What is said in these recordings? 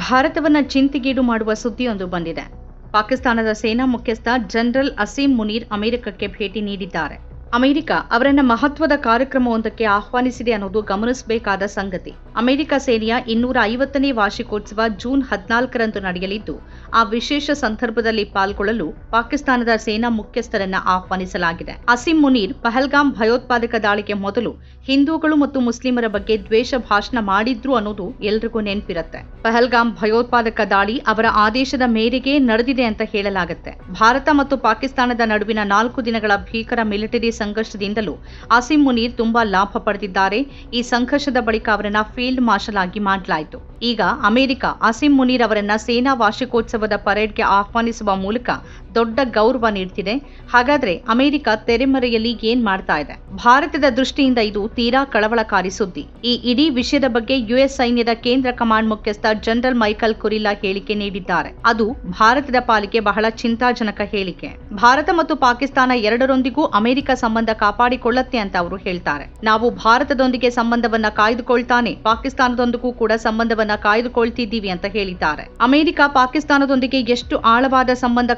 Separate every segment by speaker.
Speaker 1: ಭಾರತವನ್ನ ಚಿಂತೆಗೀಡು ಮಾಡುವ ಸುದ್ದಿಯೊಂದು ಬಂದಿದೆ. ಪಾಕಿಸ್ತಾನದ ಸೇನಾ ಮುಖ್ಯಸ್ಥ ಜನರಲ್ ಅಸೀಂ ಮುನೀರ್ ಅಮೆರಿಕಕ್ಕೆ ಭೇಟಿ ನೀಡಿದ್ದಾರೆ. ಅಮೆರಿಕ ಅವರನ್ನ ಮಹತ್ವದ ಕಾರ್ಯಕ್ರಮವೊಂದಕ್ಕೆ ಆಹ್ವಾನಿಸಿದೆ ಅನ್ನೋದು ಗಮನಿಸಬೇಕಾದ ಸಂಗತಿ. ಅಮೆರಿಕ ಸೇನೆಯ ಇನ್ನೂರ ಐವತ್ತನೇ ವಾರ್ಷಿಕೋತ್ಸವ ಜೂನ್ ಹದಿನಾಲ್ಕರಂದು ನಡೆಯಲಿದ್ದು, ಆ ವಿಶೇಷ ಸಂದರ್ಭದಲ್ಲಿ ಪಾಲ್ಗೊಳ್ಳಲು ಪಾಕಿಸ್ತಾನದ ಸೇನಾ ಮುಖ್ಯಸ್ಥರನ್ನ ಆಹ್ವಾನಿಸಲಾಗಿದೆ. ಅಸಿಂ ಮುನೀರ್ ಪಹಲ್ಗಾಮ್ ಭಯೋತ್ಪಾದಕ ದಾಳಿಗೆ ಮೊದಲು ಹಿಂದೂಗಳು ಮತ್ತು ಮುಸ್ಲಿಮರ ಬಗ್ಗೆ ದ್ವೇಷ ಭಾಷಣ ಮಾಡಿದ್ರು ಅನ್ನೋದು ಎಲ್ರಿಗೂ ನೆನಪಿರುತ್ತೆ. ಪಹಲ್ಗಾಮ್ ಭಯೋತ್ಪಾದಕ ದಾಳಿ ಅವರ ಆದೇಶದ ಮೇರೆಗೆ ನಡೆದಿದೆ ಅಂತ ಹೇಳಲಾಗುತ್ತೆ. ಭಾರತ ಮತ್ತು ಪಾಕಿಸ್ತಾನದ ನಡುವಿನ ನಾಲ್ಕು ದಿನಗಳ ಭೀಕರ ಮಿಲಿಟರಿ ಸಂಘರ್ಷದಿಂದಲೂ ಅಸೀಂ ಮುನೀರ್ ತುಂಬಾ ಲಾಭ ಪಡೆದಿದ್ದಾರೆ. ಈ ಸಂಘರ್ಷದ ಬಳಿಕ ಅವರನ್ನ ಫೀಲ್ಡ್ ಮಾರ್ಷಲ್ ಆಗಿ ಮಾಡಲಾಯಿತು. ಈಗ ಅಮೆರಿಕ ಅಸೀಂ ಮುನೀರ್ ಅವರನ್ನ ಸೇನಾ ವಾರ್ಷಿಕೋತ್ಸವದ ಪರೇಡ್ಗೆ ಆಹ್ವಾನಿಸುವ ಮೂಲಕ ದೊಡ್ಡ ಗೌರವ ನೀಡ್ತಿದೆ. ಹಾಗಾದ್ರೆ ಅಮೆರಿಕ ತೆರೆಮರೆಯಲ್ಲಿ ಏನ್ ಮಾಡ್ತಾ ಇದೆ? ಭಾರತದ ದೃಷ್ಟಿಯಿಂದ ಇದು ತೀರಾ ಕಳವಳಕಾರಿ ಸುದ್ದಿ. ಈ ಇಡೀ ವಿಷಯದ ಬಗ್ಗೆ ಯುಎಸ್ ಸೈನ್ಯದ ಕೇಂದ್ರ ಕಮಾಂಡ್ ಮುಖ್ಯಸ್ಥ ಜನರಲ್ ಮೈಕಲ್ ಕುರಿಲ್ಲಾ ಹೇಳಿಕೆ ನೀಡಿದ್ದಾರೆ. ಅದು ಭಾರತದ ಪಾಲಿಗೆ ಬಹಳ ಚಿಂತಾಜನಕ ಹೇಳಿಕೆ. ಭಾರತ ಮತ್ತು ಪಾಕಿಸ್ತಾನ ಎರಡರೊಂದಿಗೂ ಅಮೆರಿಕ ಸಂಬಂಧ ಕಾಪಾಡಿಕೊಳ್ಳತ್ತೆ ಅಂತ ಅವರು ಹೇಳ್ತಾರೆ. ನಾವು ಭಾರತದೊಂದಿಗೆ ಸಂಬಂಧವನ್ನ ಕಾಯ್ದುಕೊಳ್ತಾನೆ, ಪಾಕಿಸ್ತಾನದೊಂದಿಗೂ ಕೂಡ ಸಂಬಂಧವನ್ನ ಕಾಯ್ದುಕೊಳ್ತಿದ್ದೀವಿ ಅಂತ ಹೇಳಿದ್ದಾರೆ. ಅಮೆರಿಕ, ಪಾಕಿಸ್ತಾನದೊಂದಿಗೆ ಎಷ್ಟು ಆಳವಾದ ಸಂಬಂಧ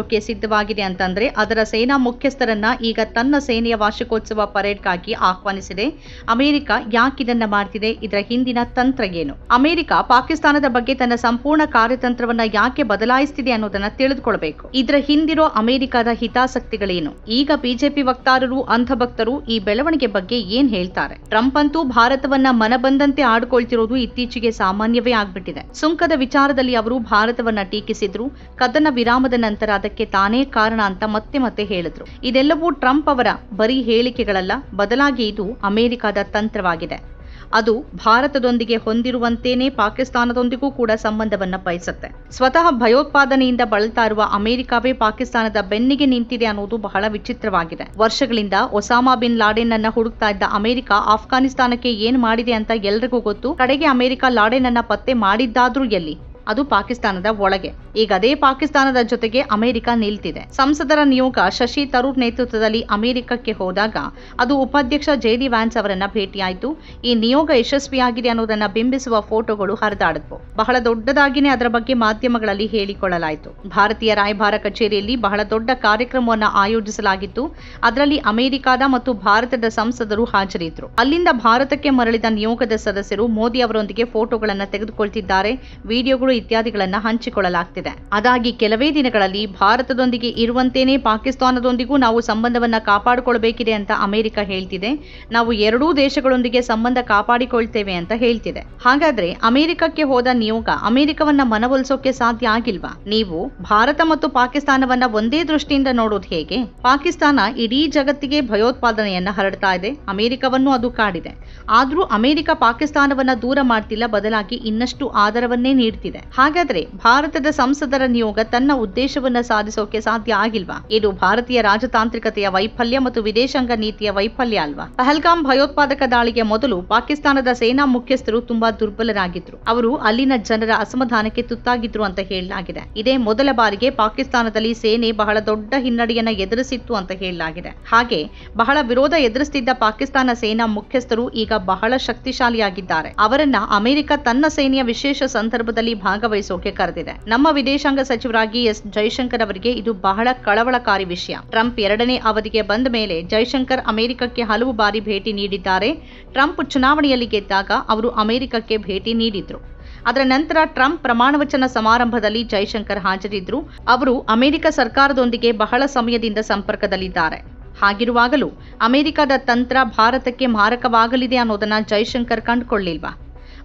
Speaker 1: ಕಾಯ್ದುಕೊಳ್ಳೋಕೆ ಸಿದ್ಧವಾಗಿದೆ ಅಂತಂದ್ರೆ ಅದರ ಸೇನಾ ಮುಖ್ಯಸ್ಥರನ್ನ ಈಗ ತನ್ನ ಸೇನೆಯ ವಾರ್ಷಿಕೋತ್ಸವ ಪರೇಡ್ಗಾಗಿ ಆಹ್ವಾನಿಸಿದೆ. ಅಮೆರಿಕ ಯಾಕಿದನ್ನ ಮಾಡ್ತಿದೆ? ಇದರ ಹಿಂದಿನ ತಂತ್ರ ಏನು? ಅಮೆರಿಕ ಪಾಕಿಸ್ತಾನದ ಬಗ್ಗೆ ತನ್ನ ಸಂಪೂರ್ಣ ಕಾರ್ಯತಂತ್ರವನ್ನ ಯಾಕೆ ಬದಲಾಯಿಸ್ತಿದೆ ಅನ್ನೋದನ್ನ ತಿಳಿದುಕೊಳ್ಬೇಕು. ಇದರ ಹಿಂದಿರೋ ಅಮೆರಿಕದ ಹಿತಾಸಕ್ತಿಗಳೇನು? ಈಗ ಬಿಜೆಪಿ ವಕ್ತಾರರು, ಅಂಧಭಕ್ತರು ಈ ಬೆಳವಣಿಗೆ ಬಗ್ಗೆ ಏನ್ ಹೇಳ್ತಾರೆ? ಟ್ರಂಪ್ ಅಂತೂ ಭಾರತವನ್ನ ಮನಬಂದಂತೆ ಆಡ್ಕೊಳ್ತಿರೋದು ಇತ್ತೀಚೆಗೆ ಸಾಮಾನ್ಯವೇ ಆಗ್ಬಿಟ್ಟಿದೆ. ಸುಂಕದ ವಿಚಾರದಲ್ಲಿ ಅವರು ಭಾರತವನ್ನ ಟೀಕಿಸಿದ್ರು. ಕದನ ವಿರಾಮದ ನಂತರ ತಾನೇ ಕಾರಣ ಅಂತ ಮತ್ತೆ ಮತ್ತೆ ಹೇಳಿದ್ರು. ಇದೆಲ್ಲವೂ ಟ್ರಂಪ್ ಅವರ ಬರೀ ಹೇಳಿಕೆಗಳಲ್ಲ, ಬದಲಾಗಿ ಇದು ಅಮೆರಿಕದ ತಂತ್ರವಾಗಿದೆ. ಅದು ಭಾರತದೊಂದಿಗೆ ಹೊಂದಿರುವಂತೇನೆ ಪಾಕಿಸ್ತಾನದೊಂದಿಗೂ ಕೂಡ ಸಂಬಂಧವನ್ನ ಬಯಸುತ್ತೆ. ಸ್ವತಃ ಭಯೋತ್ಪಾದನೆಯಿಂದ ಬಳಲ್ತಾ ಇರುವ ಅಮೆರಿಕವೇ ಪಾಕಿಸ್ತಾನದ ಬೆನ್ನಿಗೆ ನಿಂತಿದೆ ಅನ್ನೋದು ಬಹಳ ವಿಚಿತ್ರವಾಗಿದೆ. ವರ್ಷಗಳಿಂದ ಒಸಾಮಾ ಬಿನ್ ಲಾಡೆನ್ ಅನ್ನ ಹುಡುಕ್ತಾ ಇದ್ದ ಅಮೆರಿಕ ಆಫ್ಘಾನಿಸ್ತಾನಕ್ಕೆ ಏನ್ ಮಾಡಿದೆ ಅಂತ ಎಲ್ರಿಗೂ ಗೊತ್ತು. ಕಡೆಗೆ ಅಮೆರಿಕ ಲಾಡೆನ್ ಅನ್ನ ಪತ್ತೆ ಮಾಡಿದ್ದಾದ್ರೂ ಎಲ್ಲಿ? ಅದು ಪಾಕಿಸ್ತಾನದ ಒಳಗೆ. ಈಗ ಅದೇ ಪಾಕಿಸ್ತಾನದ ಜೊತೆಗೆ ಅಮೆರಿಕ ನಿಲ್ತಿದೆ. ಸಂಸದರ ನಿಯೋಗ ಶಶಿ ತರೂರ್ ನೇತೃತ್ವದಲ್ಲಿ ಅಮೆರಿಕಕ್ಕೆ ಹೋದಾಗ ಅದು ಉಪಾಧ್ಯಕ್ಷ ಜೆ ಡಿ ವ್ಯಾನ್ಸ್ ಅವರನ್ನ ಭೇಟಿಯಾಯಿತು. ಈ ನಿಯೋಗ ಯಶಸ್ವಿಯಾಗಿದೆ ಅನ್ನೋದನ್ನ ಬಿಂಬಿಸುವ ಫೋಟೋಗಳು ಹರಿದಾಡಿದ್ವು ಬಹಳ ದೊಡ್ಡದಾಗಿನೇ ಅದರ ಬಗ್ಗೆ ಮಾಧ್ಯಮಗಳಲ್ಲಿ ಹೇಳಿಕೊಳ್ಳಲಾಯಿತು. ಭಾರತೀಯ ರಾಯಭಾರ ಕಚೇರಿಯಲ್ಲಿ ಬಹಳ ದೊಡ್ಡ ಕಾರ್ಯಕ್ರಮವನ್ನ ಆಯೋಜಿಸಲಾಗಿತ್ತು. ಅದರಲ್ಲಿ ಅಮೆರಿಕದ ಮತ್ತು ಭಾರತದ ಸಂಸದರು ಹಾಜರಿದ್ದರು. ಅಲ್ಲಿಂದ ಭಾರತಕ್ಕೆ ಮರಳಿದ ನಿಯೋಗದ ಸದಸ್ಯರು ಮೋದಿ ಅವರೊಂದಿಗೆ ಫೋಟೋಗಳನ್ನು ತೆಗೆದುಕೊಳ್ತಿದ್ದಾರೆ. ವಿಡಿಯೋಗಳು ಇತ್ಯಾದಿಗಳನ್ನ ಹಂಚಿಕೊಳ್ಳಲಾಗ್ತಿದೆ. ಅದಾಗಿ ಕೆಲವೇ ದಿನಗಳಲ್ಲಿ ಭಾರತದೊಂದಿಗೆ ಇರುವಂತೇನೆ ಪಾಕಿಸ್ತಾನದೊಂದಿಗೂ ನಾವು ಸಂಬಂಧವನ್ನ ಕಾಪಾಡಿಕೊಳ್ಳಬೇಕಿದೆ ಅಂತ ಅಮೆರಿಕ ಹೇಳ್ತಿದೆ. ನಾವು ಎರಡೂ ದೇಶಗಳೊಂದಿಗೆ ಸಂಬಂಧ ಕಾಪಾಡಿಕೊಳ್ತೇವೆ ಅಂತ ಹೇಳ್ತಿದೆ. ಹಾಗಾದ್ರೆ ಅಮೆರಿಕಕ್ಕೆ ಹೋದ ನಿಯೋಗ ಅಮೆರಿಕವನ್ನ ಮನವೊಲಿಸೋಕೆ ಸಾಧ್ಯ ಆಗಿಲ್ವಾ? ನೀವು ಭಾರತ ಮತ್ತು ಪಾಕಿಸ್ತಾನವನ್ನ ಒಂದೇ ದೃಷ್ಟಿಯಿಂದ ನೋಡೋದು ಹೇಗೆ? ಪಾಕಿಸ್ತಾನ ಇಡೀ ಜಗತ್ತಿಗೆ ಭಯೋತ್ಪಾದನೆಯನ್ನ ಹರಡ್ತಾ ಇದೆ. ಅಮೆರಿಕವನ್ನು ಅದು ಕಾಡಿದೆ. ಆದ್ರೂ ಅಮೆರಿಕ ಪಾಕಿಸ್ತಾನವನ್ನ ದೂರ ಮಾಡ್ತಿಲ್ಲ ಬದಲಾಗಿ ಇನ್ನಷ್ಟು ಆದರವನ್ನೇ ನೀಡ್ತಿದೆ. ಹಾಗಾದ್ರೆ ಭಾರತದ ಸಂಸದರ ನಿಯೋಗ ತನ್ನ ಉದ್ದೇಶವನ್ನ ಸಾಧಿಸೋಕೆ ಸಾಧ್ಯ ಆಗಿಲ್ವಾ? ಇದು ಭಾರತೀಯ ರಾಜತಾಂತ್ರಿಕತೆಯ ವೈಫಲ್ಯ ಮತ್ತು ವಿದೇಶಾಂಗ ನೀತಿಯ ವೈಫಲ್ಯ ಅಲ್ವಾ? ಪಹಲ್ಗಾಮ್ ಭಯೋತ್ಪಾದಕ ದಾಳಿಗೆ ಮೊದಲು ಪಾಕಿಸ್ತಾನದ ಸೇನಾ ಮುಖ್ಯಸ್ಥರು ತುಂಬಾ ದುರ್ಬಲರಾಗಿದ್ರು. ಅವರು ಅಲ್ಲಿನ ಜನರ ಅಸಮಾಧಾನಕ್ಕೆ ತುತ್ತಾಗಿದ್ರು ಅಂತ ಹೇಳಲಾಗಿದೆ. ಇದೇ ಮೊದಲ ಬಾರಿಗೆ ಪಾಕಿಸ್ತಾನದಲ್ಲಿ ಸೇನೆ ಬಹಳ ದೊಡ್ಡ ಹಿನ್ನಡೆಯನ್ನ ಎದುರಿಸಿತ್ತು ಅಂತ ಹೇಳಲಾಗಿದೆ. ಹಾಗೆ ಬಹಳ ವಿರೋಧ ಎದುರಿಸುತ್ತಿದ್ದ ಪಾಕಿಸ್ತಾನ ಸೇನಾ ಮುಖ್ಯಸ್ಥರು ಈಗ ಬಹಳ ಶಕ್ತಿಶಾಲಿಯಾಗಿದ್ದಾರೆ. ಅವರನ್ನ ಅಮೆರಿಕ ತನ್ನ ಸೇನೆಯ ವಿಶೇಷ ಸಂದರ್ಭದಲ್ಲಿ ಭಾಗವಹಿಸೋಕೆ ಕರೆದಿದೆ. ನಮ್ಮ ವಿದೇಶಾಂಗ ಸಚಿವರಾಗಿ ಎಸ್. ಜೈಶಂಕರ್ ಅವರಿಗೆ ಇದು ಬಹಳ ಕಳವಳಕಾರಿ ವಿಷಯ. ಟ್ರಂಪ್ ಎರಡನೇ ಅವಧಿಗೆ ಬಂದ ಮೇಲೆ ಜೈಶಂಕರ್ ಅಮೆರಿಕಕ್ಕೆ ಹಲವು ಬಾರಿ ಭೇಟಿ ನೀಡಿದ್ದಾರೆ. ಟ್ರಂಪ್ ಚುನಾವಣೆಯಲ್ಲಿ ಗೆದ್ದಾಗ ಅವರು ಅಮೆರಿಕಕ್ಕೆ ಭೇಟಿ ನೀಡಿದ್ರು. ಅದರ ನಂತರ ಟ್ರಂಪ್ ಪ್ರಮಾಣವಚನ ಸಮಾರಂಭದಲ್ಲಿ ಜೈಶಂಕರ್ ಹಾಜರಿದ್ರು. ಅವರು ಅಮೆರಿಕ ಸರ್ಕಾರದೊಂದಿಗೆ ಬಹಳ ಸಮಯದಿಂದ ಸಂಪರ್ಕದಲ್ಲಿದ್ದಾರೆ. ಹಾಗಿರುವಾಗಲೂ ಅಮೆರಿಕದ ತಂತ್ರ ಭಾರತಕ್ಕೆ ಮಾರಕವಾಗಲಿದೆ ಅನ್ನೋದನ್ನ ಜೈಶಂಕರ್ ಕಂಡುಕೊಳ್ಳಿಲ್ವಾ?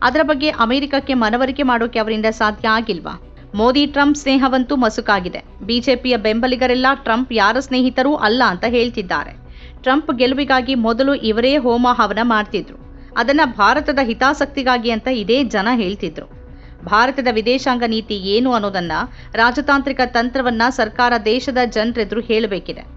Speaker 1: ಅದರ ಬಗ್ಗೆ ಅಮೆರಿಕಕ್ಕೆ ಮನವರಿಕೆ ಮಾಡೋಕೆ ಅವರಿಂದ ಸಾಧ್ಯ ಆಗಿಲ್ವಾ? ಮೋದಿ, ಟ್ರಂಪ್ ಸ್ನೇಹವಂತೂ ಮಸುಕಾಗಿದೆ. ಬಿಜೆಪಿಯ ಬೆಂಬಲಿಗರೆಲ್ಲ ಟ್ರಂಪ್ ಯಾರ ಸ್ನೇಹಿತರೂ ಅಲ್ಲ ಅಂತ ಹೇಳ್ತಿದ್ದಾರೆ. ಟ್ರಂಪ್ ಗೆಲುವಿಗಾಗಿ ಮೊದಲು ಇವರೇ ಹೋಮ ಹವನ ಮಾಡ್ತಿದ್ರು. ಅದನ್ನ ಭಾರತದ ಹಿತಾಸಕ್ತಿಗಾಗಿ ಅಂತ ಇದೇ ಜನ ಹೇಳ್ತಿದ್ರು. ಭಾರತದ ವಿದೇಶಾಂಗ ನೀತಿ ಏನು ಅನ್ನೋದನ್ನ ರಾಜತಾಂತ್ರಿಕ ತಂತ್ರವನ್ನ ಸರ್ಕಾರ ದೇಶದ ಜನರೆದುರು ಹೇಳಬೇಕಿದೆ.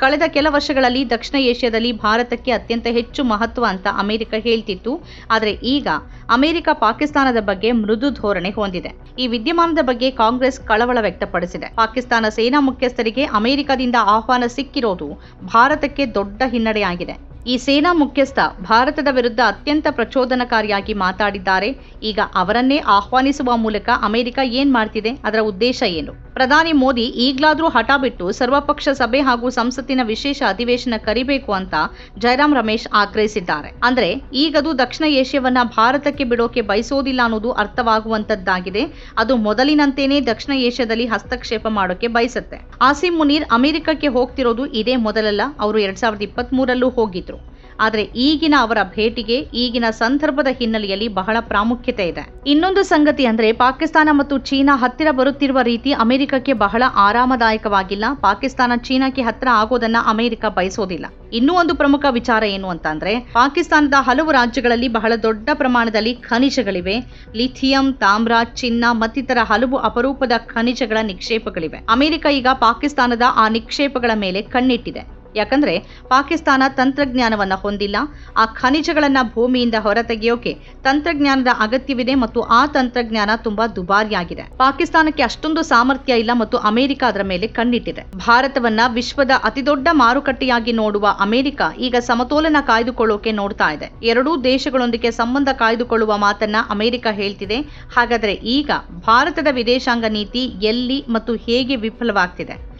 Speaker 1: ಕಳೆದ ಕೆಲ ವರ್ಷಗಳಲ್ಲಿ ದಕ್ಷಿಣ ಏಷ್ಯಾದಲ್ಲಿ ಭಾರತಕ್ಕೆ ಅತ್ಯಂತ ಹೆಚ್ಚು ಮಹತ್ವ ಅಂತ ಅಮೆರಿಕ ಹೇಳ್ತಿತ್ತು. ಆದರೆ ಈಗ ಅಮೆರಿಕ ಪಾಕಿಸ್ತಾನದ ಬಗ್ಗೆ ಮೃದು ಧೋರಣೆ ಹೊಂದಿದೆ. ಈ ವಿದ್ಯಮಾನದ ಬಗ್ಗೆ ಕಾಂಗ್ರೆಸ್ ಕಳವಳ ವ್ಯಕ್ತಪಡಿಸಿದೆ. ಪಾಕಿಸ್ತಾನ ಸೇನಾ ಮುಖ್ಯಸ್ಥರಿಗೆ ಅಮೆರಿಕದಿಂದ ಆಹ್ವಾನ ಸಿಕ್ಕಿರೋದು ಭಾರತಕ್ಕೆ ದೊಡ್ಡ ಹಿನ್ನಡೆಯಾಗಿದೆ. ಈ ಸೇನಾ ಮುಖ್ಯಸ್ಥ ಭಾರತದ ವಿರುದ್ಧ ಅತ್ಯಂತ ಪ್ರಚೋದನಕಾರಿಯಾಗಿ ಮಾತಾಡಿದ್ದಾರೆ. ಈಗ ಅವರನ್ನೇ ಆಹ್ವಾನಿಸುವ ಮೂಲಕ ಅಮೆರಿಕ ಏನ್ ಮಾಡ್ತಿದೆ? ಅದರ ಉದ್ದೇಶ ಏನು? ಪ್ರಧಾನಿ ಮೋದಿ ಈಗಲಾದರೂ ಹಠ ಬಿಟ್ಟು ಸರ್ವಪಕ್ಷ ಸಭೆ ಹಾಗೂ ಸಂಸತ್ತಿನ ವಿಶೇಷ ಅಧಿವೇಶನ ಕರಿಬೇಕು ಅಂತ ಜಯರಾಮ್ ರಮೇಶ್ ಆಗ್ರಹಿಸಿದ್ದಾರೆ. ಅಂದ್ರೆ ಈಗದು ದಕ್ಷಿಣ ಏಷ್ಯಾವನ್ನ ಭಾರತಕ್ಕೆ ಬಿಡೋಕೆ ಬಯಸೋದಿಲ್ಲ ಅನ್ನೋದು ಅರ್ಥವಾಗುವಂತದ್ದಾಗಿದೆ. ಅದು ಮೊದಲಿನಂತೆಯೇ ದಕ್ಷಿಣ ಏಷ್ಯಾದಲ್ಲಿ ಹಸ್ತಕ್ಷೇಪ ಮಾಡೋಕೆ ಬಯಸುತ್ತೆ. ಆಸಿಮ್ ಮುನೀರ್ ಅಮೆರಿಕಕ್ಕೆ ಹೋಗ್ತಿರೋದು ಇದೇ ಮೊದಲಲ್ಲ, ಅವರು ಎರಡ್ ಸಾವಿರದ ಇಪ್ಪತ್ತ್ ಮೂರಲ್ಲೂ ಹೋಗಿದ್ರು. ಆದರೆ ಈಗಿನ ಅವರ ಭೇಟಿಗೆ ಈಗಿನ ಸಂದರ್ಭದ ಹಿನ್ನೆಲೆಯಲ್ಲಿ ಬಹಳ ಪ್ರಾಮುಖ್ಯತೆ ಇದೆ. ಇನ್ನೊಂದು ಸಂಗತಿ ಅಂದ್ರೆ ಪಾಕಿಸ್ತಾನ ಮತ್ತು ಚೀನಾ ಹತ್ತಿರ ಬರುತ್ತಿರುವ ರೀತಿ ಅಮೆರಿಕಕ್ಕೆ ಬಹಳ ಆರಾಮದಾಯಕವಾಗಿಲ್ಲ. ಪಾಕಿಸ್ತಾನ ಚೀನಾಕ್ಕೆ ಹತ್ತಿರ ಆಗೋದನ್ನ ಅಮೆರಿಕ ಬಯಸೋದಿಲ್ಲ. ಇನ್ನೂ ಒಂದು ಪ್ರಮುಖ ವಿಚಾರ ಏನು ಅಂತಂದ್ರೆ ಪಾಕಿಸ್ತಾನದ ಹಲವು ರಾಜ್ಯಗಳಲ್ಲಿ ಬಹಳ ದೊಡ್ಡ ಪ್ರಮಾಣದಲ್ಲಿ ಖನಿಜಗಳಿವೆ. ಲಿಥಿಯಂ, ತಾಮ್ರ, ಚಿನ್ನ ಮತ್ತಿತರ ಹಲವು ಅಪರೂಪದ ಖನಿಜಗಳ ನಿಕ್ಷೇಪಗಳಿವೆ. ಅಮೆರಿಕ ಈಗ ಪಾಕಿಸ್ತಾನದ ಆ ನಿಕ್ಷೇಪಗಳ ಮೇಲೆ ಕಣ್ಣಿಟ್ಟಿದೆ. ಯಾಕಂದ್ರೆ ಪಾಕಿಸ್ತಾನ ತಂತ್ರಜ್ಞಾನವನ್ನು ಹೊಂದಿಲ್ಲ. ಆ ಖನಿಜಗಳನ್ನು ಭೂಮಿಯಿಂದ ಹೊರತೆಗೆಯೋಕೆ ತಂತ್ರಜ್ಞಾನದ ಅಗತ್ಯವಿದೆ ಮತ್ತು ಆ ತಂತ್ರಜ್ಞಾನ ತುಂಬಾ ದುಬಾರಿಯಾಗಿದೆ. ಪಾಕಿಸ್ತಾನಕ್ಕೆ ಅಷ್ಟೊಂದು ಸಾಮರ್ಥ್ಯ ಇಲ್ಲ ಮತ್ತು ಅಮೆರಿಕ ಅದರ ಮೇಲೆ ಕಣ್ಣಿಟ್ಟಿದೆ. ಭಾರತವನ್ನ ವಿಶ್ವದ ಅತಿದೊಡ್ಡ ಮಾರುಕಟ್ಟೆಯಾಗಿ ನೋಡುವ ಅಮೆರಿಕ ಈಗ ಸಮತೋಲನ ಕಾಯ್ದುಕೊಳ್ಳೋಕೆ ನೋಡ್ತಾ ಇದೆ. ಎರಡೂ ದೇಶಗಳೊಂದಿಗೆ ಸಂಬಂಧ ಕಾಯ್ದುಕೊಳ್ಳುವ ಮಾತನ್ನ ಅಮೆರಿಕ ಹೇಳ್ತಿದೆ. ಹಾಗಾದ್ರೆ ಈಗ ಭಾರತದ ವಿದೇಶಾಂಗ ನೀತಿ ಎಲ್ಲಿ ಮತ್ತು ಹೇಗೆ ವಿಫಲವಾಗ್ತಿದೆ?